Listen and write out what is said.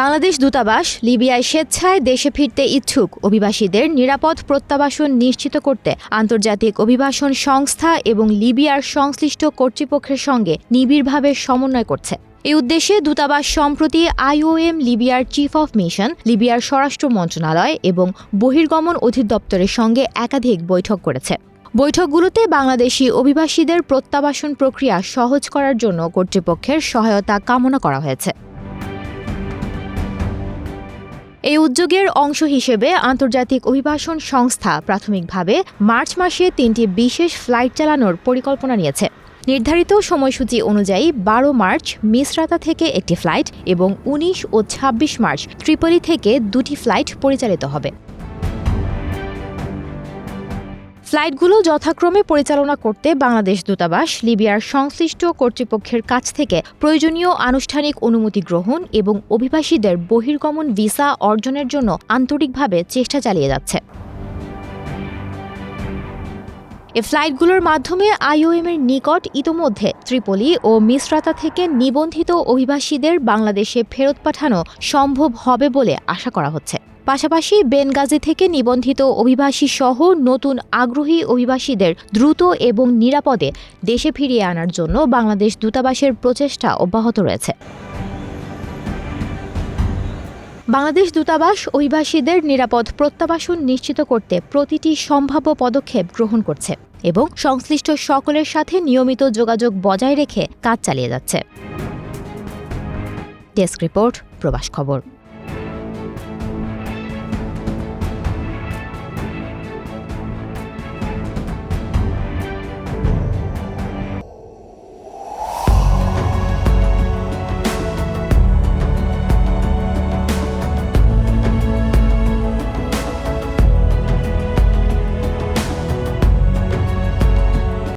বাংলাদেশ দূতাবাস লিবিয়ায় স্বেচ্ছায় দেশে ফিরতে ইচ্ছুক অভিবাসীদের নিরাপদ প্রত্যাবাসন নিশ্চিত করতে আন্তর্জাতিক অভিবাসন সংস্থা এবং লিবিয়ার সংশ্লিষ্ট কর্তৃপক্ষের সঙ্গে নিবিড়ভাবে সমন্বয় করছে। এই উদ্দেশ্যে দূতাবাস সম্প্রতি আইওএম লিবিয়ার চিফ অফ মিশন, লিবিয়ার স্বরাষ্ট্র মন্ত্রণালয় এবং বহির্গমন অধিদপ্তরের সঙ্গে একাধিক বৈঠক করেছে। বৈঠকগুলোতে বাংলাদেশি অভিবাসীদের প্রত্যাবাসন প্রক্রিয়া সহজ করার জন্য কর্তৃপক্ষের সহায়তা কামনা করা হয়েছে। এই উদ্যোগের অংশ হিসেবে আন্তর্জাতিক অভিবাসন সংস্থা প্রাথমিকভাবে মার্চ মাসে তিনটি বিশেষ ফ্লাইট চালানোর পরিকল্পনা নিয়েছে। নির্ধারিত সময়সূচি অনুযায়ী বারো মার্চ মিসরাতা থেকে একটি ফ্লাইট এবং উনিশ ও ২৬ মার্চ ত্রিপলি থেকে দুটি ফ্লাইট পরিচালিত হবে। ফ্লাইটগুলো যথাক্রমে পরিচালনা করতে বাংলাদেশ দূতাবাস, লিবিয়ার সংশ্লিষ্ট কর্তৃপক্ষের কাছ থেকে প্রয়োজনীয় আনুষ্ঠানিক অনুমতি গ্রহণ এবং অভিবাসীদের বহির্গমন ভিসা অর্জনের জন্য আন্তরিকভাবে চেষ্টা চালিয়ে যাচ্ছে। এ ফ্লাইটগুলোর মাধ্যমে আইওএম এর নিকট ইতোমধ্যে ত্রিপলি ও মিসরাতা থেকে নিবন্ধিত অভিবাসীদের বাংলাদেশে ফেরত পাঠানো সম্ভব হবে বলে আশা করা হচ্ছে। পাশাপাশি বেনগাজি থেকে নিবন্ধিত অভিবাসী সহ নতুন আগ্রহী অভিবাসীদের দ্রুত এবং নিরাপদে দেশে ফিরিয়ে আনার জন্য বাংলাদেশ দূতাবাসের প্রচেষ্টা অব্যাহত রয়েছে। বাংলাদেশ দূতাবাস অভিবাসীদের নিরাপদ প্রত্যাবাসন নিশ্চিত করতে প্রতিটি সম্ভাব্য পদক্ষেপ গ্রহণ করছে এবং সংশ্লিষ্ট সকলের সাথে নিয়মিত যোগাযোগ বজায় রেখে কাজ চালিয়ে যাচ্ছে। ডেস্ক রিপোর্ট, প্রবাস খবর।